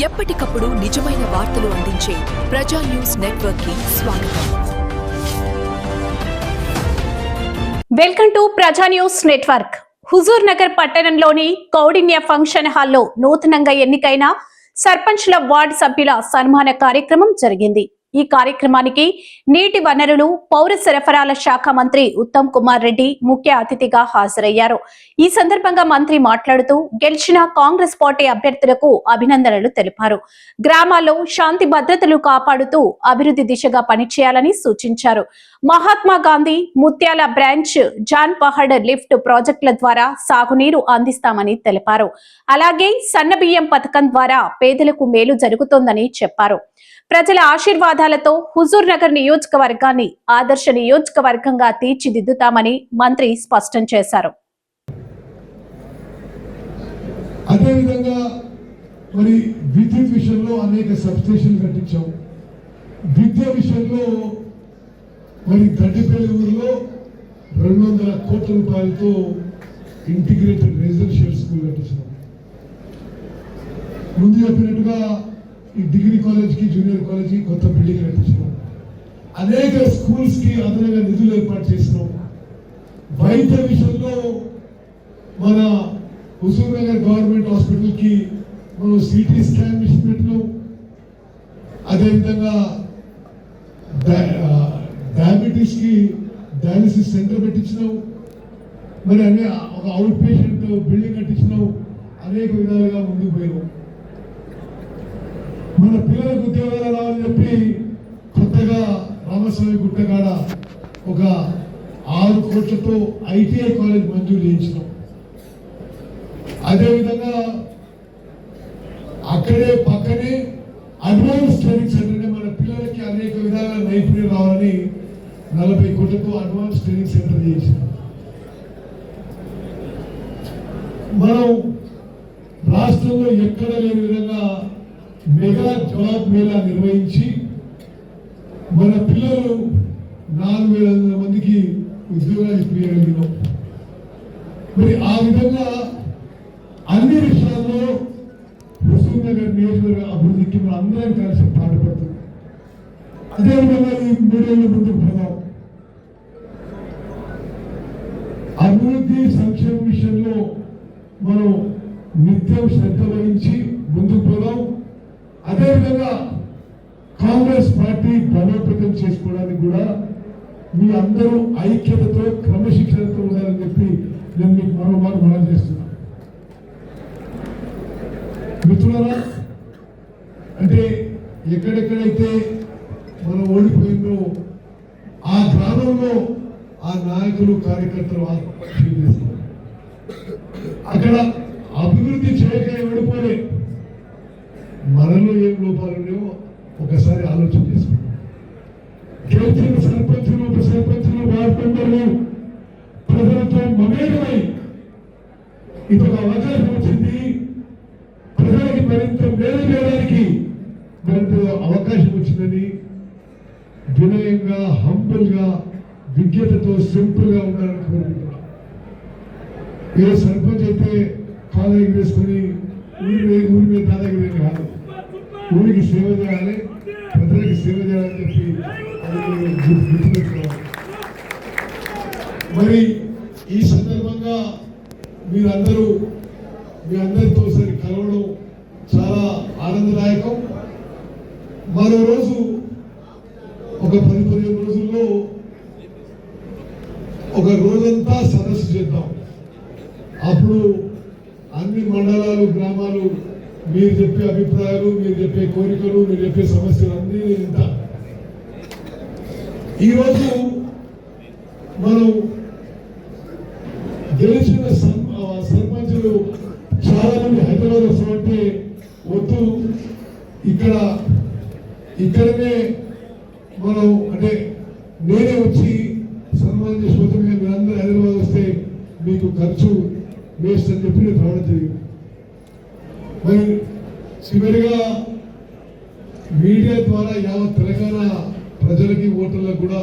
ఎప్పటికప్పుడు నిజమైన వార్తలు అందించే ప్రజా న్యూస్ నెట్వర్క్కి స్వాగతం. Welcome to Praja news network. Huzurnagar పట్టణంలోని కౌడిన్య ఫంక్షన్ హాల్లో నూతనంగా ఎన్నికైన సర్పంచ్ల వార్డు సభ్యుల సన్మాన కార్యక్రమం జరిగింది. ఈ కార్యక్రమానికి నీటి వనరులు పౌర సరఫరాల శాఖ మంత్రి ఉత్తమ్ కుమార్ రెడ్డి ముఖ్య అతిథిగా హాజరయ్యారు. ఈ సందర్భంగా మంత్రి మాట్లాడుతూ గెలిచిన కాంగ్రెస్ పార్టీ అభ్యర్థులకు అభినందనలు తెలిపారు. గ్రామాల్లో శాంతి భద్రతలు కాపాడుతూ అభివృద్ధి దిశగా పనిచేయాలని సూచించారు. మహాత్మా గాంధీ ముత్యాల బ్రాంచ్ జాన్ పహడ్ లిఫ్ట్ ప్రాజెక్టుల ద్వారా సాగునీరు అందిస్తామని తెలిపారు. అలాగే సన్నబియ్యం పథకం ద్వారా పేదలకు మేలు జరుగుతోందని చెప్పారు. ప్రజల నినాదాలతో హుజూర్ నగర్ నియోజకవర్గాన్ని ఆదర్శ నియోజకవర్గంగా తీర్చిదిద్దుతామని మంత్రి స్పష్టం చేశారు. అదేవిధంగా మరి విద్యుత్ విషయంలో అనేక సబ్స్టేషన్లు కట్టించాం. విద్య విషయంలో మరి గడ్డిపల్లి ఊరిలో రెండు వందల కోట్ల రూపాయలతో ఇంటిగ్రేటెడ్ రెసిడెన్షియల్ స్కూల్ కట్టించాం. ముందు చెప్పినట్టుగా ఈ డిగ్రీ కాలేజ్కి జూనియర్ కాలేజ్కి కొత్త బిల్డింగ్ కట్టించినాం. అనేక స్కూల్స్కి అదనంగా నిధులు ఏర్పాటు చేసినాం. వైద్య విషయంలో మన హుజూర్ నగర్ గవర్నమెంట్ హాస్పిటల్కి మనం సిటీ స్కాన్ మిషన్ పెట్టినాం. అదేవిధంగా డయాబెటీస్కి డయాలసిస్ సెంటర్ పెట్టించినాం. మరి అనే ఒక అవుట్ పేషెంట్ బిల్డింగ్ కట్టించినాం. అనేక విధాలుగా ముందుకు పోయినాం. మన పిల్లలకు ఉద్యోగాలు రావాలని చెప్పి కొత్తగా రామస్వామి గుట్టగాడ ఒక ఆరు కోట్లతో ఐటీఐ కాలేజ్ మంజూరు చేయించినాం. అదేవిధంగా అక్కడే పక్కనే అడ్వాన్స్ ట్రైనింగ్ సెంటర్ మన పిల్లలకి అనేక విధాల నైపుణ్యం రావాలని నలభై కోట్లతో అడ్వాన్స్ ట్రైనింగ్ సెంటర్ చేసింది మనం రాష్ట్రంలో ఎక్కడ లేని విధంగా మెగా జాబ్ మేళా నిర్వహించి మన పిల్లలు నాలుగు వేల వందల మందికి ఉద్యోగాలు ఇప్పించగలిగినాం. మరి ఆ విధంగా అన్ని విషయాల్లో హుసూర్ నగర్ నియోజకవర్గ అభివృద్ధికి మనం అందరం కలిసి పాటుపడుతుంది అదేవిధంగా ఈ మూడేళ్ళు ముందుకు పోదాం అభివృద్ధి సంక్షేమ విషయంలో మనం నిత్యం శ్రద్ధ వహించి ముందుకు పోదాం. అదేవిధంగా కాంగ్రెస్ పార్టీ బలోపేతం చేసుకోవడానికి కూడా మీ అందరూ ఐక్యతతో క్రమశిక్షణతో ఉండాలని చెప్పి నేను మీకు మరోమారు మనం చేస్తున్నాను మిత్రులరా అంటే ఎక్కడెక్కడైతే మనం ఓడిపోయిందో ఆ గ్రామంలో ఆ నాయకులు కార్యకర్తలు అక్కడ మనలో ఏం లోపాలు ఉన్నాయో ఒకసారి ఆలోచన చేసుకోండి గెలిచిన సర్పంచులు ఉప సర్పంచులు వార్డు మెంబర్లు ప్రజలతో మమేకమై ఇది అవకాశం వచ్చింది. ప్రజలకి మరింత మేలు చేయడానికి మరింత అవకాశం వచ్చిందని వినయంగా హంబుల్గా విజ్ఞతతో సింపుల్గా ఉండాలని కోరుకుంటున్నాను ఏ సర్పంచ్ అయితే కాలేజీ వేసుకొని ఊరి ఊరి మీద దాదాగిరి కాదు. ఊరికి సేవ చేయాలి ప్రజలకి సేవ చేయాలని చెప్పి గుర్తుపెట్టుకోవాలి. మరి ఈ సందర్భంగా మీరందరూ మీ అందరితో సరి కలవడం చాలా ఆనందదాయకం. మరో రోజు ఒక పది పదిహేను రోజుల్లో ఒక రోజంతా సదస్సు చేద్దాం. అప్పుడు అన్ని మండలాలు గ్రామాలు మీరు చెప్పే అభిప్రాయాలు మీరు చెప్పే కోరికలు మీరు చెప్పే సమస్యలు అన్నీ ఇంత ఈరోజు మనం గెలిచిన సర్పంచులు చాలా మంది హైదరాబాద్ వస్తామంటే వద్దు. ఇక్కడ ఇక్కడనే మనం అంటే నేనే వచ్చి సన్మానం చేసి పోతే మీరు మీరందరూ హైదరాబాద్ వస్తే మీకు ఖర్చు వేస్ట్ అని చెప్పి నేను రావడం జరిగింది. మరి చివరిగా మీడియా ద్వారా యావత్ తెలంగాణ ప్రజలకి ఓటర్లకు కూడా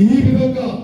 ఈ విధంగా